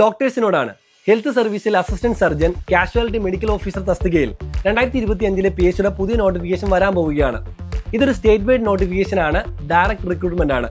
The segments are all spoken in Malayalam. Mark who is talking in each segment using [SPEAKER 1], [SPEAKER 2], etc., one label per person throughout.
[SPEAKER 1] ഡോക്ടേഴ്സിനോടാണ്. ഹെൽത്ത് സർവീസിൽ assistant surgeon casualty medical officer തസ്തികയിൽ രണ്ടായിരത്തി ഇരുപത്തി അഞ്ചിലെ പി എച്ച് പുതിയ നോട്ടിഫിക്കേഷൻ വരാൻ പോവുകയാണ്. ഇതൊരു സ്റ്റേറ്റ് വൈഡ് നോട്ടിഫിക്കേഷൻ ആണ് ഡയറക്ട് റിക്രൂട്ട്മെന്റ് ആണ്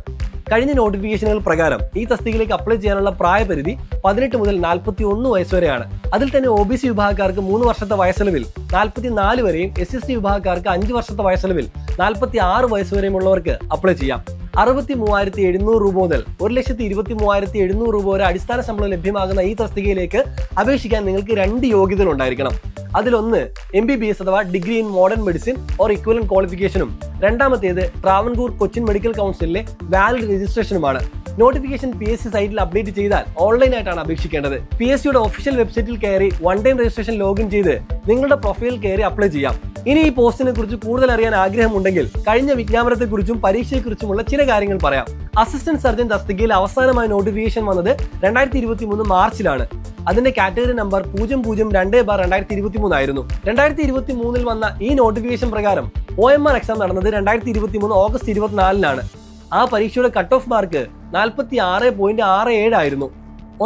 [SPEAKER 1] കഴിഞ്ഞ നോട്ടിഫിക്കേഷനുകൾ പ്രകാരം ഈ തസ്തികയിലേക്ക് അപ്ലൈ ചെയ്യാനുള്ള പ്രായപരിധി പതിനെട്ട് മുതൽ നാൽപ്പത്തി ഒന്ന് വയസ്സ് വരെയാണ്. അതിൽ തന്നെ ഒ ബി സി വിഭാഗക്കാർക്ക് മൂന്ന് വർഷത്തെ വയസ്സളവിൽ നാൽപ്പത്തി നാല് വരെയും എസ് എസ് സി വിഭാഗക്കാർക്ക് അഞ്ച് വർഷത്തെ വയസ്സളവിൽ നാൽപ്പത്തി ആറ് വയസ്സ് വരെയുമുള്ളവർക്ക് അപ്ലൈ ചെയ്യാം. അറുപത്തി മൂവായിരത്തി എഴുന്നൂറ് രൂപ മുതൽ ഒരു ലക്ഷത്തി ഇരുപത്തി മൂവായിരത്തി എഴുന്നൂറ് രൂപ വരെ അടിസ്ഥാന ശമ്പളം ലഭ്യമാകുന്ന ഈ തസ്തികയിലേക്ക് അപേക്ഷിക്കാൻ നിങ്ങൾക്ക് രണ്ട് യോഗ്യതകൾ ഉണ്ടായിരിക്കണം അതിലൊന്ന് എം ബി ബി എസ് അഥവാ degree in modern medicine or equivalent ക്വാളിഫിക്കേഷനും. രണ്ടാമത്തേത് ട്രാവൻകൂർ കൊച്ചിൻ മെഡിക്കൽ കൗൺസിലിലെ വാലിഡ് രജിസ്ട്രേഷനുമാണ്. നോട്ടിഫിക്കേഷൻ പി എസ് സി സൈറ്റിൽ അപ്ഡേറ്റ് ചെയ്താൽ ഓൺലൈനായിട്ടാണ് അപേക്ഷിക്കേണ്ടത്. പി എസ് സിയുടെ ഒഫീഷ്യൽ വെബ്സൈറ്റിൽ കയറി വൺ ടൈം രജിസ്ട്രേഷൻ ലോഗിൻ ചെയ്ത് നിങ്ങളുടെ പ്രൊഫൈൽ കയറി അപ്ലൈ ചെയ്യാം. ഇനി ഈ പോസ്റ്റിനെ കുറിച്ച് കൂടുതൽ അറിയാൻ ആഗ്രഹമുണ്ടെങ്കിൽ കഴിഞ്ഞ വിജ്ഞാപനത്തെക്കുറിച്ചും പരീക്ഷയെക്കുറിച്ചുമുള്ള ചില കാര്യങ്ങൾ പറയാം. അസിസ്റ്റന്റ് സർജൻ തസ്തികയിൽ അവസാനമായി നോട്ടിഫിക്കേഷൻ വന്നത് രണ്ടായിരത്തി ഇരുപത്തി മൂന്ന് മാർച്ചിലാണ്. അതിന്റെ കാറ്റഗറി നമ്പർ പൂജ്യം പൂജ്യം രണ്ട് ബാർ രണ്ടായിരത്തി ഇരുപത്തി മൂന്നായിരുന്നു രണ്ടായിരത്തി ഇരുപത്തി മൂന്നിൽ വന്ന ഈ നോട്ടിഫിക്കേഷൻ പ്രകാരം ഒ എം ആർ എക്സാം നടന്നത് രണ്ടായിരത്തി ഇരുപത്തി മൂന്ന് ഓഗസ്റ്റ് ഇരുപത്തിനാലിനാണ്. ആ പരീക്ഷയുടെ കട്ട് ഓഫ് മാർക്ക് നാൽപ്പത്തി ആറ് പോയിന്റ് ആറ് ഏഴ് ആയിരുന്നു.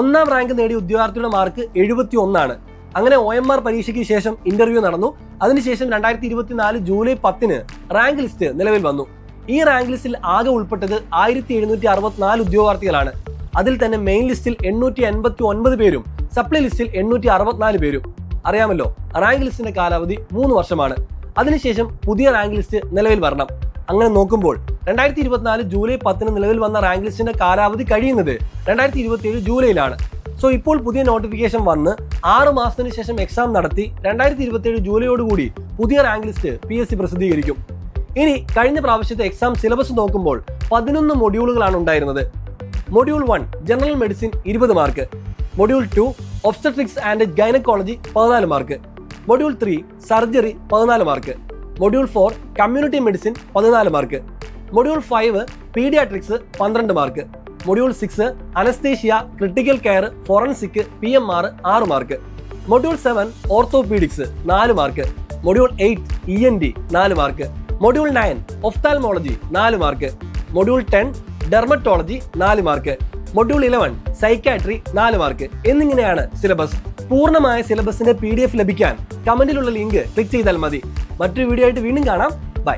[SPEAKER 1] ഒന്നാം റാങ്ക് നേടിയ ഉദ്യോഗാർത്ഥിയുടെ മാർക്ക് എഴുപത്തി ഒന്നാണ് അങ്ങനെ ഒ എം ആർ പരീക്ഷയ്ക്ക് ശേഷം ഇന്റർവ്യൂ നടന്നു. അതിനുശേഷം രണ്ടായിരത്തി ഇരുപത്തിനാല് ജൂലൈ പത്തിന് റാങ്ക് ലിസ്റ്റ് നിലവിൽ വന്നു. ഈ റാങ്ക് ലിസ്റ്റിൽ ആകെ ഉൾപ്പെട്ടത് ആയിരത്തി എഴുന്നൂറ്റി അറുപത്തിനാല് ഉദ്യോഗാർത്ഥികളാണ്. അതിൽ തന്നെ മെയിൻ ലിസ്റ്റിൽ എണ്ണൂറ്റി എൺപത്തി ഒൻപത് പേരും സപ്ലൈ ലിസ്റ്റിൽ എണ്ണൂറ്റി അറുപത്തിനാല് പേരും. അറിയാമല്ലോ റാങ്ക് ലിസ്റ്റിന്റെ കാലാവധി മൂന്ന് വർഷമാണ്. അതിനുശേഷം പുതിയ റാങ്ക് ലിസ്റ്റ് നിലവിൽ വരണം. അങ്ങനെ നോക്കുമ്പോൾ രണ്ടായിരത്തി ഇരുപത്തിനാല് ജൂലൈ പത്തിന് നിലവിൽ വന്ന റാങ്ക് ലിസ്റ്റിന്റെ കാലാവധി കഴിയുന്നത് രണ്ടായിരത്തി ഇരുപത്തിയേഴ് ജൂലൈയിലാണ്. സോ ഇപ്പോൾ പുതിയ നോട്ടിഫിക്കേഷൻ വന്ന് ആറ് മാസത്തിന് ശേഷം എക്സാം നടത്തി രണ്ടായിരത്തി ഇരുപത്തിയേഴ് ജൂലൈയോടുകൂടി പുതിയ rank list P S C പ്രസിദ്ധീകരിക്കും. ഇനി കഴിഞ്ഞ പ്രാവശ്യത്തെ എക്സാം സിലബസ് നോക്കുമ്പോൾ പതിനൊന്ന് മൊഡ്യൂളുകളാണ് ഉണ്ടായിരുന്നത്. മൊഡ്യൂൾ വൺ ജനറൽ മെഡിസിൻ ഇരുപത് mark module two obstetrics and gynaecology പതിനാല് മാർക്ക് മൊഡ്യൂൾ ത്രീ സർജറി പതിനാല് mark module four community medicine പതിനാല് മാർക്ക് മൊഡ്യൂൾ ഫൈവ് പീഡിയാട്രിക്സ് പന്ത്രണ്ട് mark module six anaesthesia critical care forensic P M R ആറ് മാർക്ക് മൊഡ്യൂൾ സെവൻ ഓർത്തോപീഡിക്സ് നാല് mark module eight E N T നാല് മാർക്ക് മൊഡ്യൂൾ നയൻ ഒഫ്താൽമോളജി നാല് മാർക്ക് മൊഡ്യൂൾ ടെൻ ഡെർമറ്റോളജി നാല് മാർക്ക് മൊഡ്യൂൾ ഇലവൻ സൈക്കാട്രി നാല് മാർക്ക് എന്നിങ്ങനെയാണ് സിലബസ് പൂർണമായ സിലബസിന്റെ പി ലഭിക്കാൻ കമന്റിലുള്ള ലിങ്ക് ക്ലിക്ക് ചെയ്താൽ മതി. മറ്റൊരു വീഡിയോ ആയിട്ട് വീണ്ടും കാണാം. ബൈ